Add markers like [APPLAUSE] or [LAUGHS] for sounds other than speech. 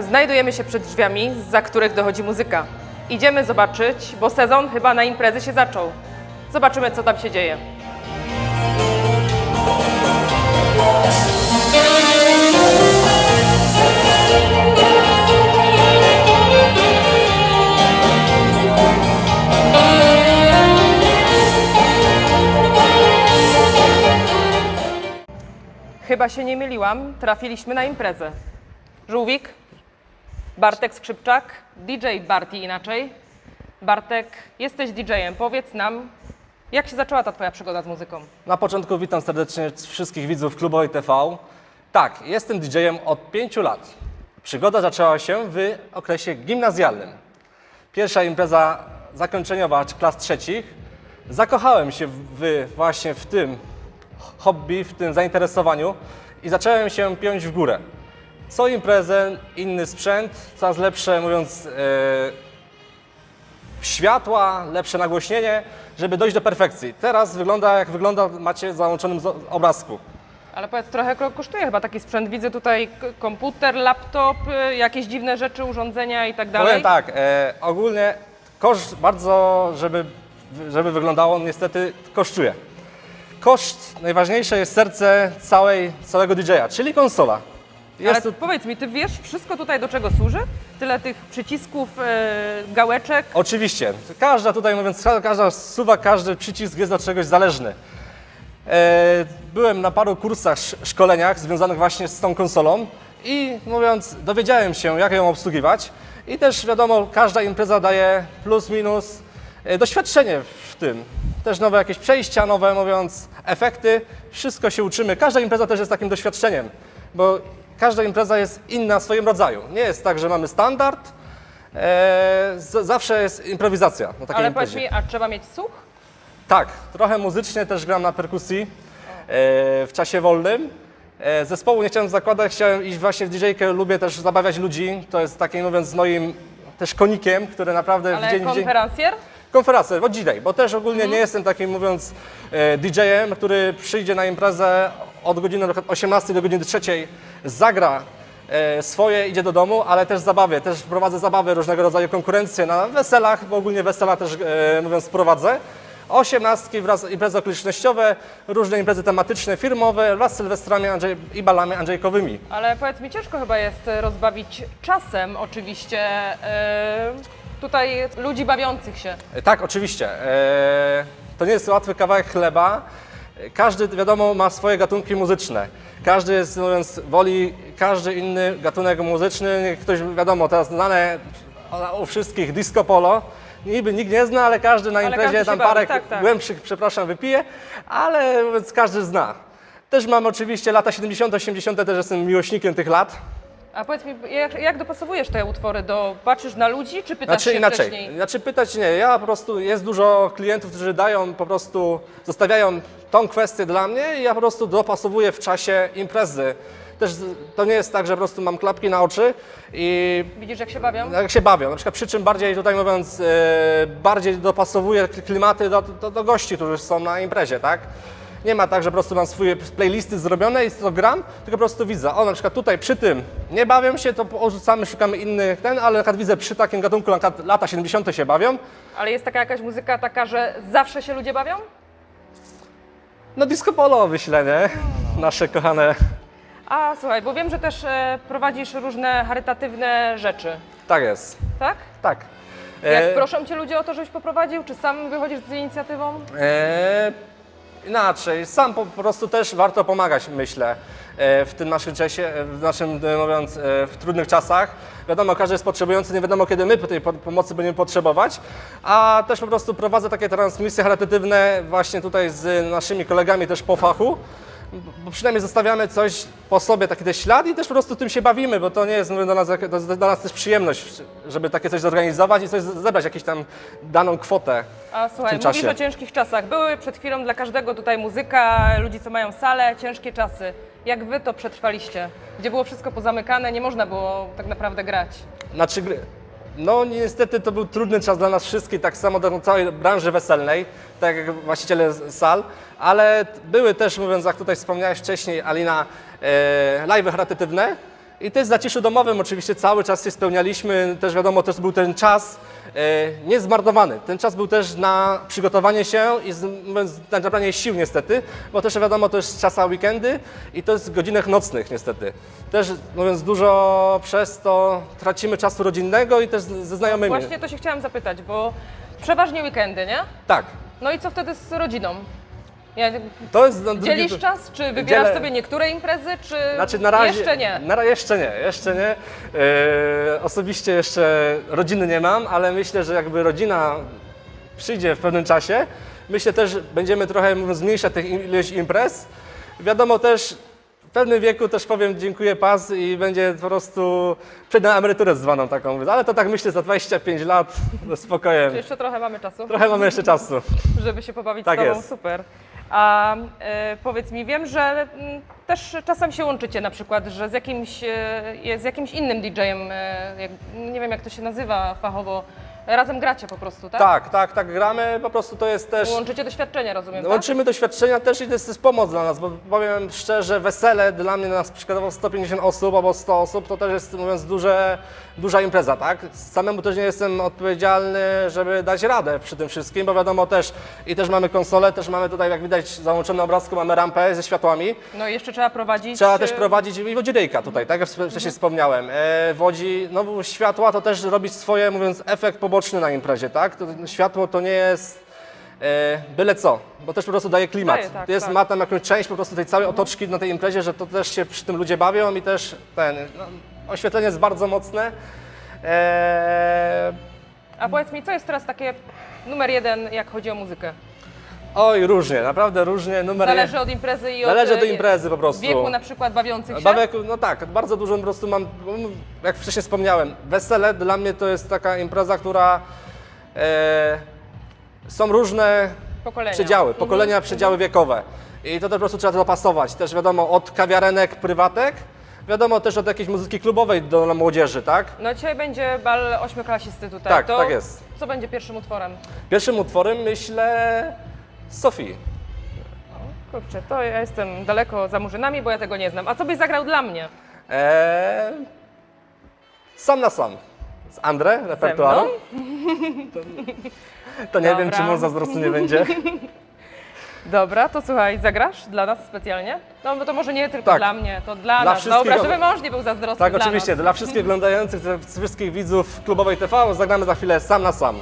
Znajdujemy się przed drzwiami, za których dochodzi muzyka. Idziemy zobaczyć, bo sezon chyba na imprezy się zaczął. Zobaczymy, co tam się dzieje. Chyba się nie myliłam, trafiliśmy na imprezę. Żółwik, Bartek Skrzypczak, DJ Barti inaczej. Bartek, jesteś DJ-em, powiedz nam, jak się zaczęła ta twoja przygoda z muzyką? Na początku witam serdecznie wszystkich widzów Klubowej TV. Tak, jestem DJ-em od 5 lat. Przygoda zaczęła się w okresie gimnazjalnym. Pierwsza impreza zakończeniowa klas trzecich. Zakochałem się w, właśnie w tym hobby, w tym zainteresowaniu i zacząłem się piąć w górę. Co imprezę, inny sprzęt, coraz lepsze, mówiąc, e, światła, lepsze nagłośnienie, żeby dojść do perfekcji. Teraz wygląda jak wygląda, macie w załączonym zo- obrazku. Ale powiedz, trochę ko- kosztuje chyba taki sprzęt. Widzę tutaj komputer, laptop, y, jakieś dziwne rzeczy, urządzenia i tak dalej. Powiem tak, e, ogólnie koszt bardzo, żeby, żeby wyglądało, niestety kosztuje. Koszt, najważniejsze jest serce całej, całego DJ-a, czyli konsola. Ale Jest tu, powiedz mi, ty wiesz wszystko tutaj do czego służy? Tyle tych przycisków, y, gałeczek. oczywiście, każda tutaj mówiąc, ka- każda suwa, każdy przycisk jest do czegoś zależny. E, byłem na paru kursach, sz- szkoleniach związanych właśnie z tą konsolą i mówiąc, dowiedziałem się, jak ją obsługiwać. I też wiadomo, każda impreza daje plus, minus e, doświadczenie w tym. Też nowe jakieś przejścia, nowe, mówiąc, efekty. Wszystko się uczymy. Każda impreza też jest takim doświadczeniem, bo każda impreza jest inna w swoim rodzaju. Nie jest tak, że mamy standard. E, z, zawsze jest improwizacja na takiej Ale imprezie. powiedz mi, a trzeba mieć słuch? Tak, trochę muzycznie też gram na perkusji e, w czasie wolnym. E, zespołu nie chciałem zakładać, chciałem iść właśnie w DJ-kę, lubię też zabawiać ludzi. To jest takim mówiąc moim też konikiem, który naprawdę Ale w dzień w dzień... konferencjer? Konferencję, bo DJ, bo też ogólnie nie jestem takim mówiąc e, DJ-em, który przyjdzie na imprezę od godziny na przykład 18 do godziny 3, zagra e, swoje, idzie do domu, ale też zabawię, też prowadzę zabawy, różnego rodzaju konkurencje na weselach, bo ogólnie wesela też e, mówiąc prowadzę. Osiemnastki wraz imprezy okolicznościowe, różne imprezy tematyczne, firmowe wraz z sylwestrami Andrzej, i balami andrzejkowymi. Ale powiedz mi, ciężko chyba jest rozbawić czasem oczywiście e, tutaj ludzi bawiących się. Tak, oczywiście. E, To nie jest łatwy kawałek chleba. Każdy, wiadomo, ma swoje gatunki muzyczne. Każdy jest, mówiąc, woli każdy inny gatunek muzyczny. Ktoś, wiadomo, teraz znane u wszystkich disco polo. Niby nikt nie zna, ale każdy na imprezie każdy tam bawi, parę tak, tak. głębszych, przepraszam, wypije, ale mówiąc, każdy zna. Też mam oczywiście lata 70., 80., też jestem miłośnikiem tych lat. A powiedz mi, jak, jak dopasowujesz te utwory do, patrzysz na ludzi, czy pytasz Znaczy się inaczej, wcześniej? znaczy pytać nie, ja po prostu, jest dużo klientów, którzy dają po prostu, zostawiają tą kwestię dla mnie i ja po prostu dopasowuję w czasie imprezy. Też to nie jest tak, że po prostu mam klapki na oczy i Widzisz, jak się bawią? jak się bawią, na przykład przy czym bardziej tutaj mówiąc, e, bardziej dopasowuję klimaty do, do, do gości, którzy są na imprezie, tak? Nie ma tak, że po prostu mam swoje playlisty zrobione i to gram, tylko po prostu widzę, o na przykład tutaj przy tym nie bawią się, to odrzucamy, szukamy innych ten, ale na przykład widzę przy takim gatunku, na przykład lata 70. się bawią, Ale jest taka jakaś muzyka taka, że zawsze się ludzie bawią? no disco polo myślę, nie? Nasze kochane, A słuchaj, bo wiem, że też e, prowadzisz różne charytatywne rzeczy, tak jest, tak? tak. Jak E, proszą cię ludzie o to, żebyś poprowadził, czy sam wychodzisz z inicjatywą? E, inaczej, sam po, prostu też warto pomagać, myślę, e, w tym naszym czasie, e, w naszym, e, mówiąc, w trudnych czasach. Wiadomo, każdy jest potrzebujący, nie wiadomo kiedy my tej po- pomocy będziemy potrzebować, a też po prostu prowadzę takie transmisje charytatywne właśnie tutaj z naszymi kolegami też po fachu, bo przynajmniej zostawiamy coś po sobie, taki też ślad i też po prostu tym się bawimy, bo to nie jest mówię, dla nas, dla nas też przyjemność, żeby takie coś zorganizować i coś zebrać, jakąś tam daną kwotę. A słuchaj, tym mówisz czasie. o ciężkich czasach. Były przed chwilą dla każdego tutaj muzyka, ludzi, co mają salę, ciężkie czasy. Jak wy to przetrwaliście? Gdzie było wszystko pozamykane, nie można było tak naprawdę grać. Znaczy, gry- no niestety to był trudny czas dla nas wszystkich, tak samo dla całej branży weselnej, tak jak właściciele sal, ale były też, mówiąc, jak tutaj wspomniałeś wcześniej, Alina, e, live'y charytatywne I też w zaciszu domowym oczywiście cały czas się spełnialiśmy, też wiadomo, też był ten czas e, niezmarnowany. Ten czas był też na przygotowanie się i z- na nabranie sił niestety, bo też wiadomo, to jest czas na weekendy i to jest w godzinach nocnych niestety. Też mówiąc dużo przez to tracimy czasu rodzinnego i też ze znajomymi. Właśnie to się chciałam zapytać, bo przeważnie weekendy, nie? Tak. No i co wtedy z rodziną? Ja, To jest no, drugi- dzielisz czas, czy wybierasz Dzielę. sobie niektóre imprezy, czy Znaczy na razie. jeszcze nie? Na, jeszcze nie, jeszcze nie. E, osobiście jeszcze rodziny nie mam, ale myślę, że jakby rodzina przyjdzie w pewnym czasie, myślę też, że będziemy trochę zmniejszać tych ilość imprez. Wiadomo też, w pewnym wieku też powiem dziękuję pas i będzie po prostu przejdę na emeryturę zwaną taką, ale to tak myślę za 25 lat, no spokojnie. Jeszcze trochę mamy czasu, Trochę mamy jeszcze czasu. żeby się pobawić Tak z Tobą. jest. Super. A e, powiedz mi, wiem, że mm, też czasem się łączycie na przykład, że z jakimś, e, z jakimś innym DJ-em, e, nie wiem jak to się nazywa fachowo, razem gracie po prostu, tak? Tak, tak, tak, gramy, po prostu to jest też... Łączycie doświadczenia, rozumiem, tak? Łączymy doświadczenia też i to jest, to jest pomoc dla nas, bo powiem szczerze, wesele dla mnie nas przykładowo 150 osób albo 100 osób to też jest mówiąc duże, duża impreza, tak? Samemu też nie jestem odpowiedzialny, żeby dać radę przy tym wszystkim, bo wiadomo też i też mamy konsolę, też mamy tutaj jak widać załączone obrazku mamy rampę ze światłami. No i jeszcze trzeba prowadzić... Trzeba też e, prowadzić i wodzirejka tutaj, tak jak wcześniej wspomniałem. E, wodzi, no światła to też robić swoje, mówiąc, efekt poboczny na imprezie, tak? To, światło to nie jest e, byle co, bo też po prostu daje klimat. Daje, tak, to jest, tak. ma tam jakąś część po prostu tej całej otoczki na tej imprezie, że to też się przy tym ludzie bawią i też ten, no, oświetlenie jest bardzo mocne. E, A powiedz mi, co jest teraz takie numer jeden, jak chodzi o muzykę? Oj, różnie, naprawdę różnie. Numer Zależy od imprezy i Zależy od od e, imprezy po prostu. wieku na przykład bawiących się? Babek, no tak, bardzo dużo po prostu mam, jak wcześniej wspomniałem, wesele dla mnie to jest taka impreza, która e, są różne Pokolenia. przedziały, pokolenia, przedziały wiekowe. I to też po prostu trzeba dopasować. Też wiadomo, od kawiarenek, prywatek, wiadomo też od jakiejś muzyki klubowej do dla młodzieży, tak? No dzisiaj będzie bal ośmioklasisty tutaj. Tak, to tak jest. Co będzie pierwszym utworem? Pierwszym utworem myślę Sofii. Kurczę, to ja jestem daleko za murzynami, bo ja tego nie znam. A co byś zagrał dla mnie? E, sam na sam. Z Andrę, repertuaru. To, to nie wiem, Dobra. czy mu zazdrosny nie będzie. [LAUGHS] Dobra, to słuchaj, zagrasz dla nas specjalnie? No bo to może nie tylko Tak. dla mnie, to dla, Dla nas. wszystkich Dobra, o- żeby mąż nie był zazdrosny Tak, dla oczywiście. nas. Dla wszystkich oglądających, dla wszystkich widzów klubowej TV zagramy za chwilę sam na sam.